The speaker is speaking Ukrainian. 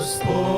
Господь,